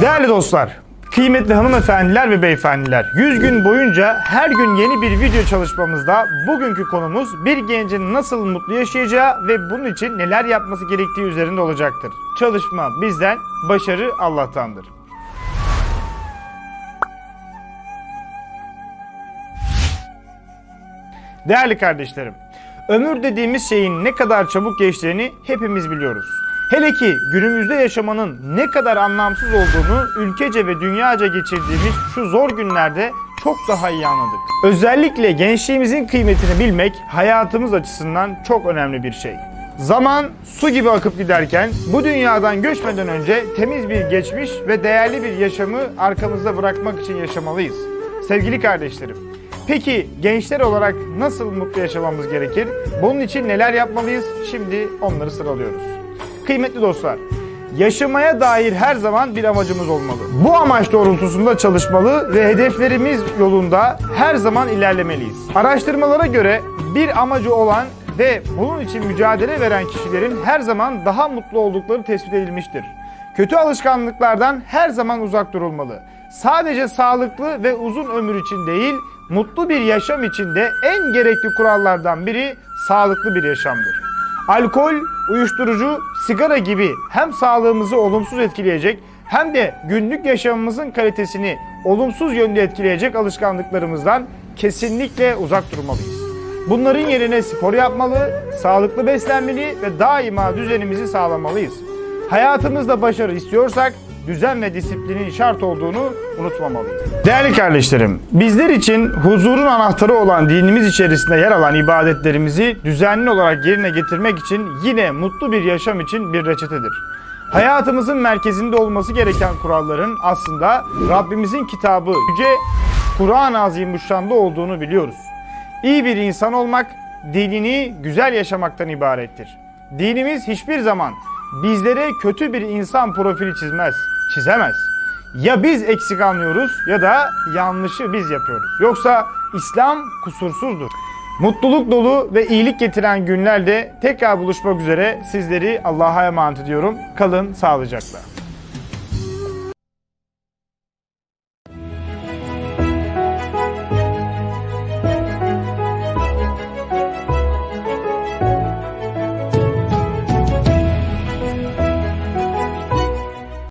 Değerli dostlar, kıymetli hanımefendiler ve beyefendiler, 100 gün boyunca her gün yeni bir video çalışmamızda bugünkü konumuz bir gencin nasıl mutlu yaşayacağı ve bunun için neler yapması gerektiği üzerinde olacaktır. Çalışma bizden, başarı Allah'tandır. Değerli kardeşlerim, ömür dediğimiz şeyin ne kadar çabuk geçtiğini hepimiz biliyoruz. Hele ki günümüzde yaşamanın ne kadar anlamsız olduğunu ülkece ve dünyaca geçirdiğimiz şu zor günlerde çok daha iyi anladık. Özellikle gençliğimizin kıymetini bilmek hayatımız açısından çok önemli bir şey. Zaman su gibi akıp giderken bu dünyadan göçmeden önce temiz bir geçmiş ve değerli bir yaşamı arkamızda bırakmak için yaşamalıyız. Sevgili kardeşlerim, Peki gençler olarak nasıl mutlu yaşamamız gerekir? Bunun için neler yapmalıyız? Şimdi onları sıralıyoruz. Kıymetli dostlar, yaşamaya dair her zaman bir amacımız olmalı. Bu amaç doğrultusunda çalışmalı ve hedeflerimiz yolunda her zaman ilerlemeliyiz. Araştırmalara göre bir amacı olan ve bunun için mücadele veren kişilerin her zaman daha mutlu oldukları tespit edilmiştir. Kötü alışkanlıklardan her zaman uzak durulmalı. Sadece sağlıklı ve uzun ömür için değil, mutlu bir yaşam için de en gerekli kurallardan biri sağlıklı bir yaşamdır. Alkol, uyuşturucu, sigara gibi hem sağlığımızı olumsuz etkileyecek hem de günlük yaşamımızın kalitesini olumsuz yönde etkileyecek alışkanlıklarımızdan kesinlikle uzak durmalıyız. Bunların yerine spor yapmalı, sağlıklı beslenmeli ve daima düzenimizi sağlamalıyız. Hayatımızda başarı istiyorsak düzen ve disiplinin şart olduğunu unutmamalıyız. Değerli kardeşlerim, bizler için huzurun anahtarı olan dinimiz içerisinde yer alan ibadetlerimizi düzenli olarak yerine getirmek için yine mutlu bir yaşam için bir reçetedir. Hayatımızın merkezinde olması gereken kuralların aslında Rabbimizin kitabı Yüce Kur'an-ı Azimüşşan'da olduğunu biliyoruz. İyi bir insan olmak, dinini güzel yaşamaktan ibarettir. Dinimiz hiçbir zaman bizlere kötü bir insan profili çizmez, çizemez. Ya biz eksik anlıyoruz ya da yanlışı biz yapıyoruz. Yoksa İslam kusursuzdur. Mutluluk dolu ve iyilik getiren günlerde tekrar buluşmak üzere sizleri Allah'a emanet ediyorum. Kalın sağlıcakla.